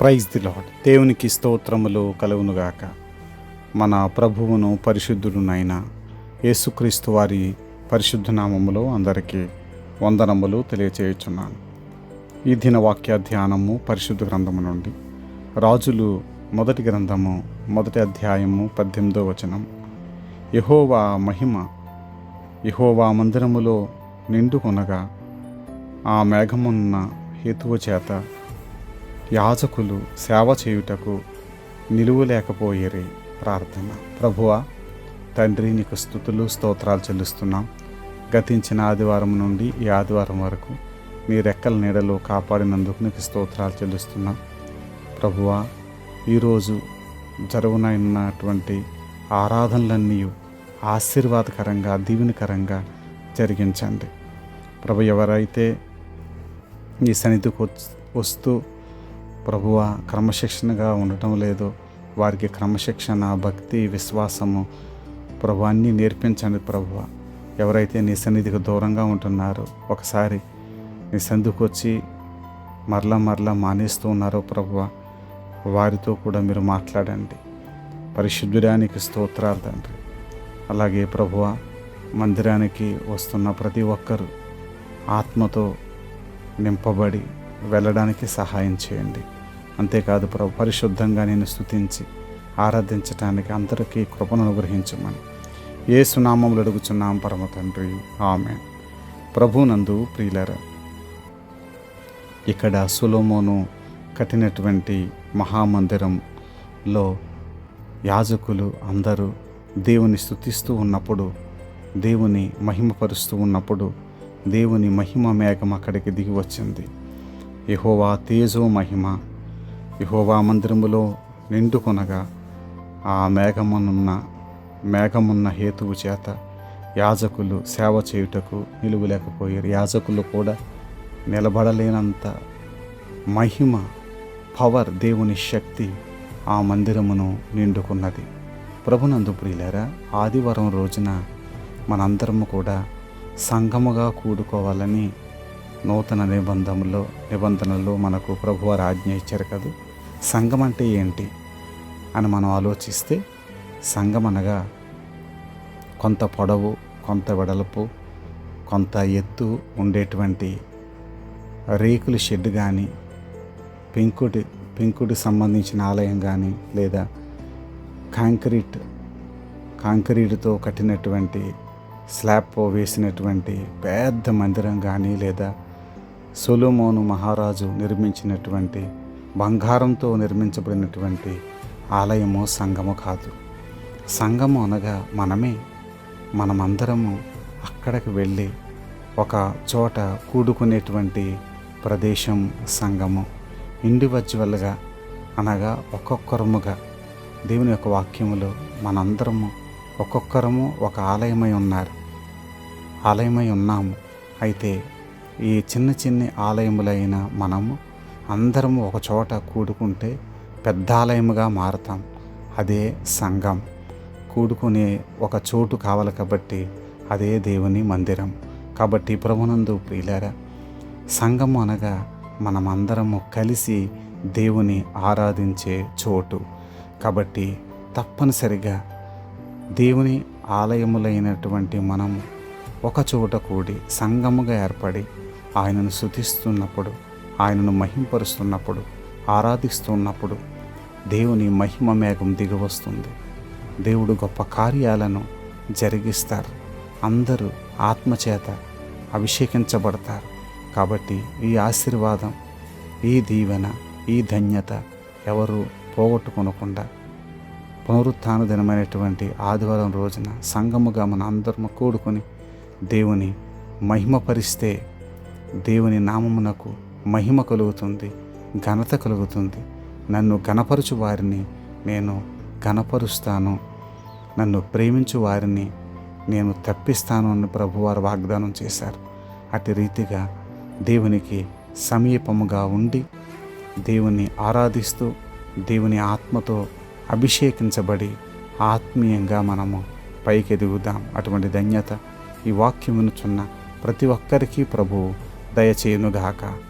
Praise the lord దేవునికి స్తోత్రములు కలుగునుగాక. మన ప్రభువును పరిశుద్ధుడునైన యేసుక్రీస్తు వారి పరిశుద్ధ నామములో అందరికీ వందనములు తెలియచేయుచున్నాను. ఈ దిన వాక్య ధ్యానము పరిశుద్ధ గ్రంథము నుండి రాజులు మొదటి గ్రంథము మొదటి అధ్యాయము పద్దెనిమిదో వచనం. యహోవా మహిమ యహోవా మందిరములో నిండుకొనగా ఆ మేఘమున్న హేతువు చేత యాజకులు సేవ చేయుటకు నిలువలేకపోయేరే ప్రార్థన. ప్రభువా తండ్రి నీకు స్థుతులు స్తోత్రాలు చెల్లిస్తున్నాం. గతించిన ఆదివారం నుండి ఈ ఆదివారం వరకు మీ రెక్కల నీడలో కాపాడినందుకు నీకు స్తోత్రాలు చెల్లిస్తున్నాం. ప్రభువా ఈరోజు జరుగునైనటువంటి ఆరాధనలన్నీ ఆశీర్వాదకరంగా దీవెనకరంగా జరిగించండి. ప్రభు ఎవరైతే ఈ సన్నిధికి వస్తూ ప్రభువ క్రమశిక్షణగా ఉండటం లేదు. వారికి క్రమశిక్షణ భక్తి విశ్వాసము ప్రభు అన్నీ నేర్పించండి ప్రభువ. ఎవరైతే నీ సన్నిధికి దూరంగా ఉంటున్నారో ఒకసారి నీ సన్నిధికి వచ్చి మరలా మరలా మానేస్తూ ఉన్నారో ప్రభువ వారితో కూడా మీరు మాట్లాడండి. పరిశుద్ధుడానికి స్తోత్రాలు తండ్రి. అలాగే ప్రభువ మందిరానికి వస్తున్న ప్రతి ఒక్కరూ ఆత్మతో నింపబడి వెళ్ళడానికి సహాయం చేయండి. అంతేకాదు ప్రభు పరిశుద్ధంగా నేను స్థుతించి ఆరాధించటానికి అందరికీ కృపను అనుగ్రహించమని. ఏ సునామములు అడుగుచున్నాం పరమ తండ్రి. ఆమె ప్రభునందు ప్రియులర ఇక్కడ సులోమోను కట్టినటువంటి మహామందిరంలో యాజకులు అందరూ దేవుని స్థుతిస్తూ ఉన్నప్పుడు దేవుని మహిమపరుస్తూ ఉన్నప్పుడు దేవుని మహిమ మేఘం అక్కడికి దిగి వచ్చింది. యహోవా తేజో మహిమ యహోవా మందిరములో నిండుకొనగా ఆ మేఘమునున్న మేఘమున్న హేతువు చేత యాజకులు సేవ చేయుటకు నిలువలేకపోయారు. యాజకులు కూడా నిలబడలేనంత మహిమ పవర్ దేవుని శక్తి ఆ మందిరమును నిండుకున్నది. ప్రభునందు ప్రియులారా ఆదివారం రోజున మనందరము కూడా సంఘముగా కూడుకోవాలని నూతన నిబంధనలో నిబంధనలు మనకు ప్రభువారు ఆజ్ఞ ఇచ్చారు కదా. సంఘం అంటే ఏంటి అని మనం ఆలోచిస్తే సంఘం అనగా కొంత పొడవు కొంత వెడల్పు కొంత ఎత్తు ఉండేటువంటి రేకుల షెడ్ కానీ పెంకుటి పెంకుటి సంబంధించిన ఆలయం కానీ లేదా కాంక్రీట్ కాంక్రీట్తో కట్టినటువంటి స్లాబ్ వేసినటువంటి పెద్ద మందిరం కానీ లేదా సొలోమోను మహారాజు నిర్మించినటువంటి బంగారంతో నిర్మించబడినటువంటి ఆలయము సంఘము కాదు. సంఘము అనగా మనమే మనమందరము అక్కడికి వెళ్ళి ఒక చోట కూడుకునేటువంటి ప్రదేశం సంఘము ఇండివిజువల్గా అనగా ఒక్కొక్కరముగా. దేవుని యొక్క వాక్యములో మనందరము ఒక్కొక్కరము ఒక ఆలయమై ఉన్నారు. ఆలయమై ఉన్నాము. అయితే ఈ చిన్న చిన్న ఆలయములైన మనము అందరం ఒక చోట కూడుకుంటే పెద్ద ఆలయముగా మారుతాం. అదే సంఘం. కూడుకునే ఒక చోటు కావాలి కాబట్టి అదే దేవుని మందిరం. కాబట్టి ప్రభునందు ప్రియులారా సంఘం అనగా మనమందరము కలిసి దేవుని ఆరాధించే చోటు. కాబట్టి తప్పనిసరిగా దేవుని ఆలయములైనటువంటి మనం ఒక చోట కూడి సంఘముగా ఏర్పడి ఆయనను శుతిస్తున్నప్పుడు ఆయనను మహింపరుస్తున్నప్పుడు ఆరాధిస్తున్నప్పుడు దేవుని మహిమ మేఘం దిగవస్తుంది. దేవుడు గొప్ప కార్యాలను జరిగిస్తారు. అందరూ ఆత్మచేత అభిషేకించబడతారు. కాబట్టి ఈ ఆశీర్వాదం ఈ దీవెన ఈ ధన్యత ఎవరు పోగొట్టుకొనకుండా పునరుత్థాన దినమైనటువంటి ఆదివారం రోజున సంగముగా మన అందరము కూడుకొని దేవుని మహిమపరిస్తే దేవుని నామమునకు మహిమ కలుగుతుంది ఘనత కలుగుతుంది. నన్ను ఘనపరచు వారిని నేను ఘనపరుస్తాను. నన్ను ప్రేమించు వారిని నేను తప్పిస్తాను అని ప్రభువారు వాగ్దానం చేశారు. అటు రీతిగా దేవునికి సమీపముగా ఉండి దేవుని ఆరాధిస్తూ దేవుని ఆత్మతో అభిషేకించబడి ఆత్మీయంగా మనము పైకి ఎదుగుదాం అటువంటి ధన్యత ఈ వాక్యం వినుచున్న ప్రతి ఒక్కరికి ప్రభువు దయచేయునుగాక.